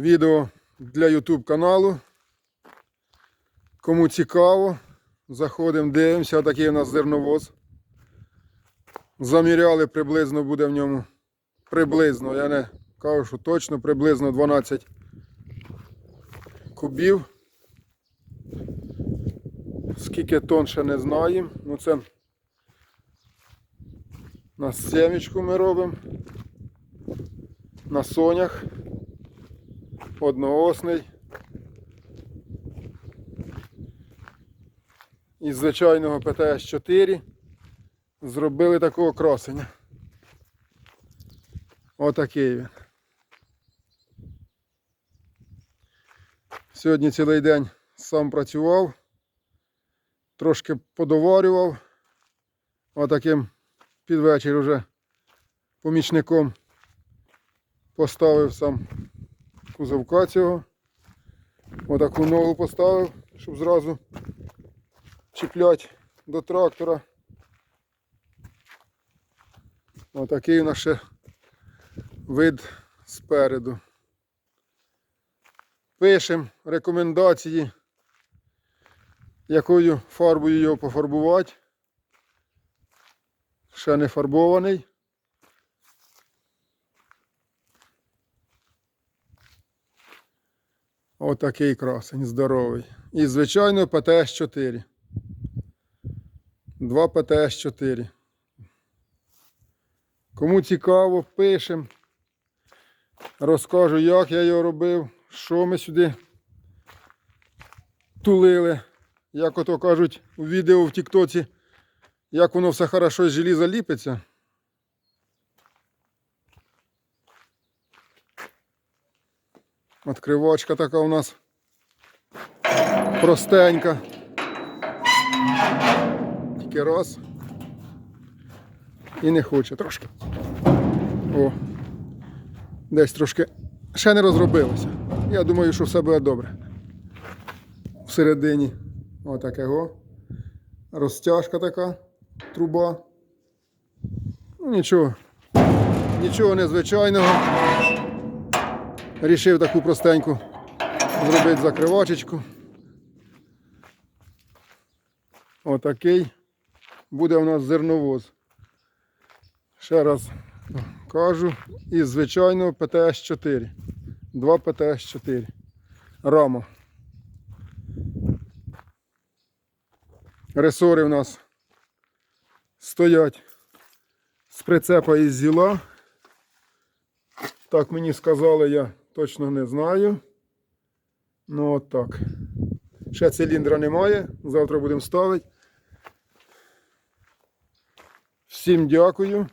Відео для YouTube каналу. Кому цікаво, заходимо, дивимося. Такий у нас зерновоз. Заміряли приблизно буде в ньому. Приблизно, я не кажу, що точно, приблизно 12 кубів. Скільки тонн ще не знаємо. Ну це на сімечку ми робимо. На сонях. Одноосний. Із звичайного ПТС-4 зробили такого красення. Отакий він. Сьогодні цілий день сам працював, трошки подоварював. Отаким під вечір уже помічником поставив сам кузовка цього. Отаку ногу поставив, щоб зразу чіпляти до трактора. Отакий у нас ще вид спереду. Пишемо рекомендації, якою фарбою його пофарбувати. Ще не фарбований. Отакий красень, здоровий. І, звичайно, ПТС-4. Два ПТС-4. Кому цікаво, пишемо. Розкажу, як я його робив, що ми сюди тулили. Як ото кажуть у відео в Тіктоці, як воно все хорошо з желіза ліпиться. Откривачка така у нас простенька. Тільки раз. І не хоче трошки. О. Десь трошки ще не розробилося. Я думаю, що все буде добре. Всередині отакого. Розтяжка така, труба. Ну, нічого. Нічого незвичайного. Рішив таку простеньку зробити закривачечку. Отакий буде у нас зерновоз. Ще раз кажу, із звичайного ПТС-4. Два ПТС-4. Рама. Ресори в нас стоять з прицепа із зіла. Так мені сказали, я точно не знаю. Ну от так. Ще циліндра немає. Завтра будемо ставити. Всім дякую.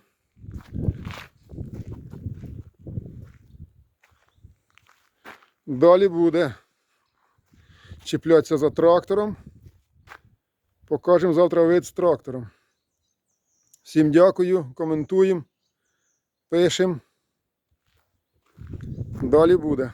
Далі буде чіплятися за трактором. Покажемо завтра вид з трактором. Всім дякую, коментуємо, пишемо. Далі буде.